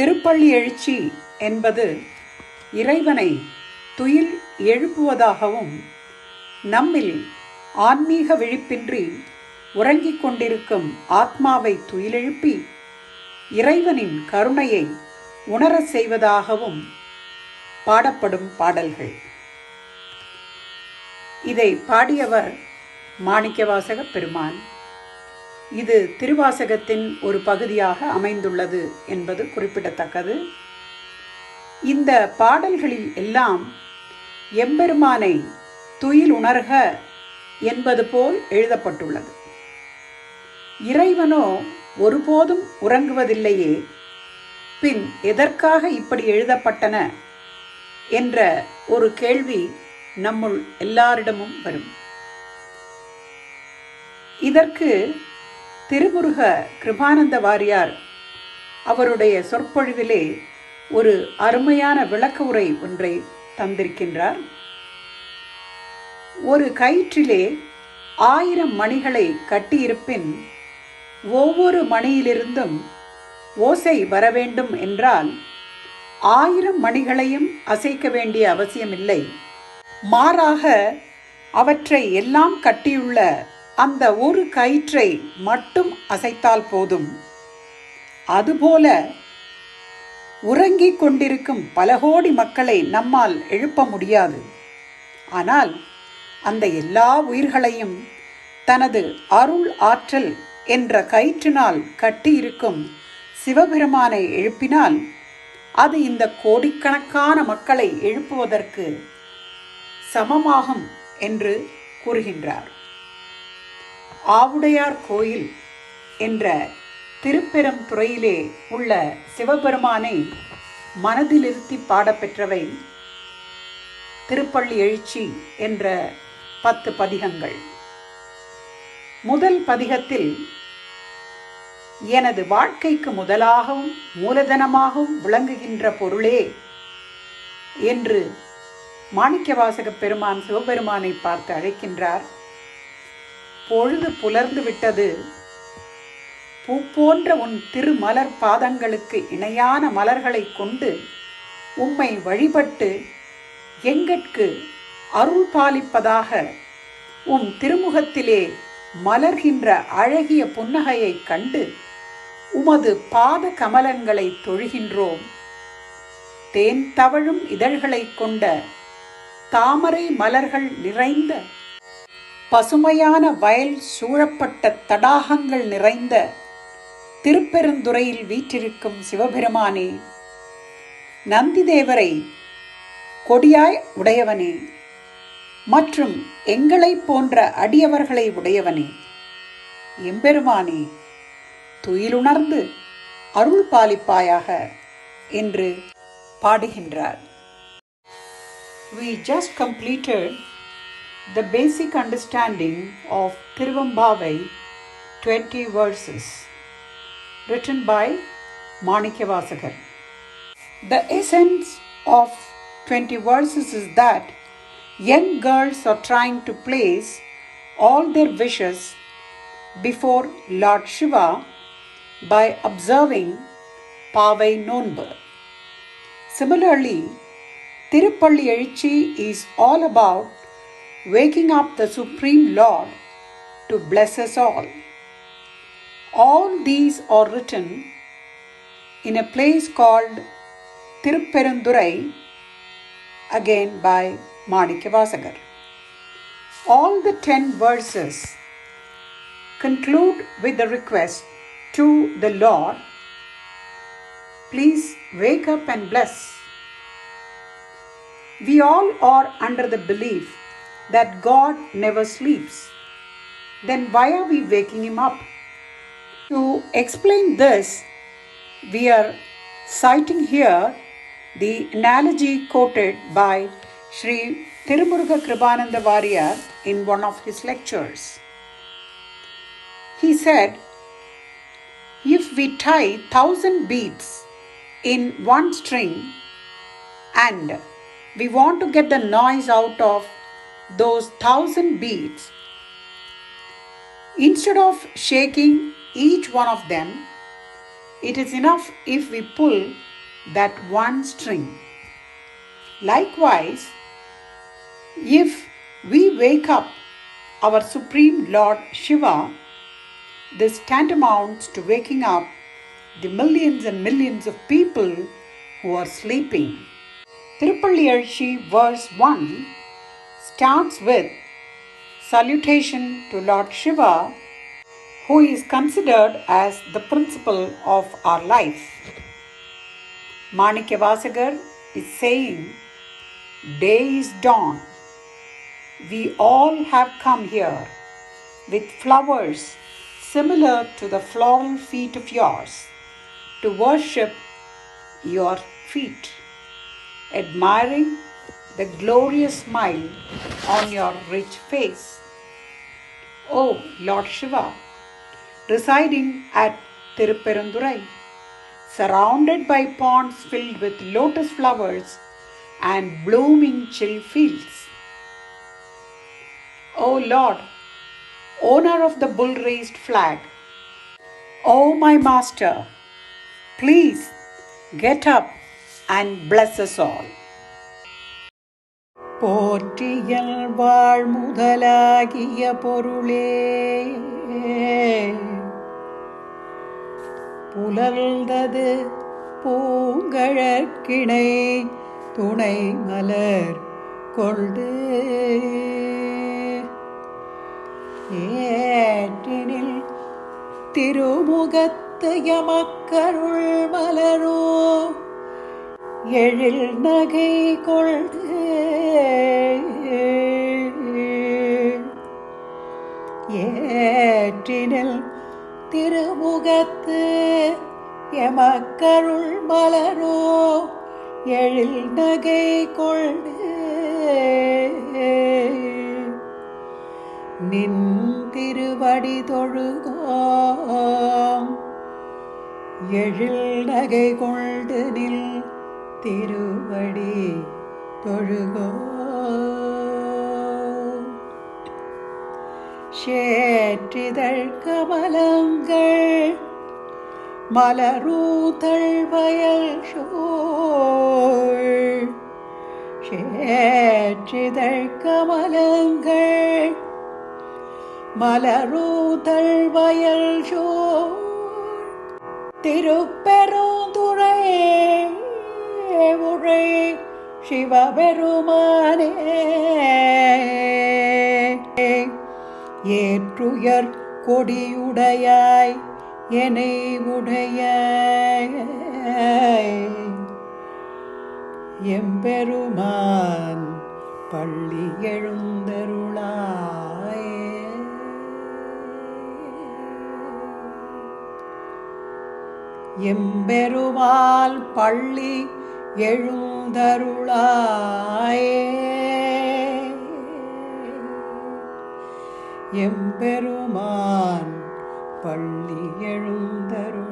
திருப்பள்ளி எழுச்சி என்பது இறைவனை துயில் எழுப்புவதாகவும் நம்மில் ஆன்மீக விழிப்பின்றி உறங்கிக் கொண்டிருக்கும் ஆத்மாவை துயிலெழுப்பி இறைவனின் கருணையை உணரச் செய்வதாகவும் பாடப்படும் பாடல்கள். இதை பாடியவர் மாணிக்கவாசக பெருமான். இது திருவாசகத்தின் ஒரு பகுதியாக அமைந்துள்ளது என்பது குறிப்பிடத்தக்கது. இந்த பாடல்களில் எல்லாம் எம்பெருமானை துயில் உணர்க என்பது போல் எழுதப்பட்டுள்ளது. இறைவனோ ஒருபோதும் உறங்குவதில்லையே பின் எதற்காக இப்படி எழுதப்பட்டன என்ற ஒரு கேள்வி நம்முள் எல்லாரிடமும் வரும். இதற்கு திருமுருக கிருபானந்த வாரியார் அவருடைய சொற்பொழிவிலே ஒரு அருமையான விளக்க உரை ஒன்றை தந்திருக்கின்றார். ஒரு கயிற்றிலே ஆயிரம் மணிகளை கட்டியிருப்பின் ஒவ்வொரு மணியிலிருந்தும் ஓசை வர வேண்டும் என்றால் ஆயிரம் மணிகளையும் அசைக்க வேண்டிய அவசியமில்லை. மாறாக அவற்றை எல்லாம் கட்டியுள்ள அந்த ஒரு கயிற்றை மட்டும் அசைத்தால் போதும். அதுபோல உறங்கிக் கொண்டிருக்கும் பல கோடி மக்களை நம்மால் எழுப்ப முடியாது. ஆனால் அந்த எல்லா உயிர்களையும் தனது அருள் ஆற்றல் என்ற கயிற்றினால் கட்டியிருக்கும் சிவபெருமானை எழுப்பினால் அது இந்த கோடிக்கணக்கான மக்களை எழுப்புவதற்கு சமமாகும் என்று கூறுகின்றார். ஆவுடையார் கோயில் என்ற திருப்பெரும் துறையிலே உள்ள சிவபெருமானை மனதிலிருத்தி பாடப்பெற்றவை திருப்பள்ளி எழுச்சி என்ற பத்து பதிகங்கள். முதல் பதிகத்தில் எனது வாழ்க்கைக்கு முதலாகவும் மூலதனமாகவும் விளங்குகின்ற பொருளே என்று மாணிக்கவாசக பெருமான் சிவபெருமானை பார்த்து அழைக்கின்றார். பொழுது புலர்ந்து விட்டது. பூ போன்ற உன் திருமலர் பாதங்களுக்கு இணையான மலர்களை கொண்டு உம்மை வழிபட்டு எங்கட்கு அருள் பாலிப்பதாக உம் திருமுகத்திலே மலர்கின்ற அழகிய புன்னகையைக் கண்டு உமது பாத கமலங்களை தொழுகின்றோம். தேன் தவழும் இதழ்களைக் கொண்ட தாமரை மலர்கள் நிறைந்த பசுமையான வயல் சூழப்பட்ட தடாகங்கள் நிறைந்த திருப்பெருந்துறையில் வீற்றிருக்கும் சிவபெருமானே நந்திதேவரை கொடியாய் உடையவனே மற்றும் எங்களைப் போன்ற அடியவர்களை உடையவனே. எம்பெருமானே துயிலுணர்ந்து அருள் பாலிப்பாயாக என்று பாடுகின்றார். We just completed the basic understanding of Tiruvambavai 20 verses written by Manikavasagar. The essence of 20 verses is that young girls are trying to place all their wishes before Lord Shiva by observing Pavai Nonbu. Similarly, Tirupalli Ezhuchi is all about waking up the Supreme Lord to bless us all. All these are written in a place called Tirupperundurai, again by Manikavasagar. All the ten verses conclude with the request to the Lord please wake up and bless. We all are under the belief that God never sleeps. Then why are we waking him up? To explain this, we are citing here the analogy quoted by Sri Tirumuruga Kribananda Variyar in one of his lectures. He said, if we tie thousand beads in one string and we want to get the noise out of those thousand beads, instead of shaking each one of them, it is enough if we pull that one string. Likewise, if we wake up our Supreme Lord Shiva, this tantamounts to waking up the millions and millions of people who are sleeping. Tirupalli verse 1 starts with salutation to Lord Shiva, who is considered as the principle of our life. Manikya is saying, Day is dawn. We all have come here with flowers similar to the floral feet of yours to worship your feet, admiring the glorious smile on your rich face. O Lord Shiva, residing at Tiruperandurai, surrounded by ponds filled with lotus flowers and blooming chill fields. O Lord, owner of the bull raised flag, O my Master, please get up and bless us all. போற்றியல் வாழ் முதலாகிய பொருளே. புலர்ந்தது பூங்கழற்கிணை துணை மலர் கொள்து. ஏற்றினில் திருமுகத்து எமக்கருள் மலரோ. எழில் நகை கொள்து. ஏற்றினில் திருமுகத்து எமக்கருள் மலரோ எழில் நகை கொண்டு. நின் திருவடி தொழுகோம். எழில் நகை கொண்டு நில் திருவடி தொழுகோ. சேற்றிதழ் கமலங்கள் மலரூதள் வயல் சோழ். சேற்றிதழ் கமலங்கள் மலரூதள் வயல் சோழ். திருப்பெருந்துறை உரை சிவபெருமானே. ஏற்றுயர் கொடியுடையாய் என்னை உடைய. எம்பெருமான் பள்ளி எழுந்தருளாய். எம்பெருமால் பள்ளி எழுந்தருளாயே. எம்பெருமான் பள்ளி எழுந்தரும்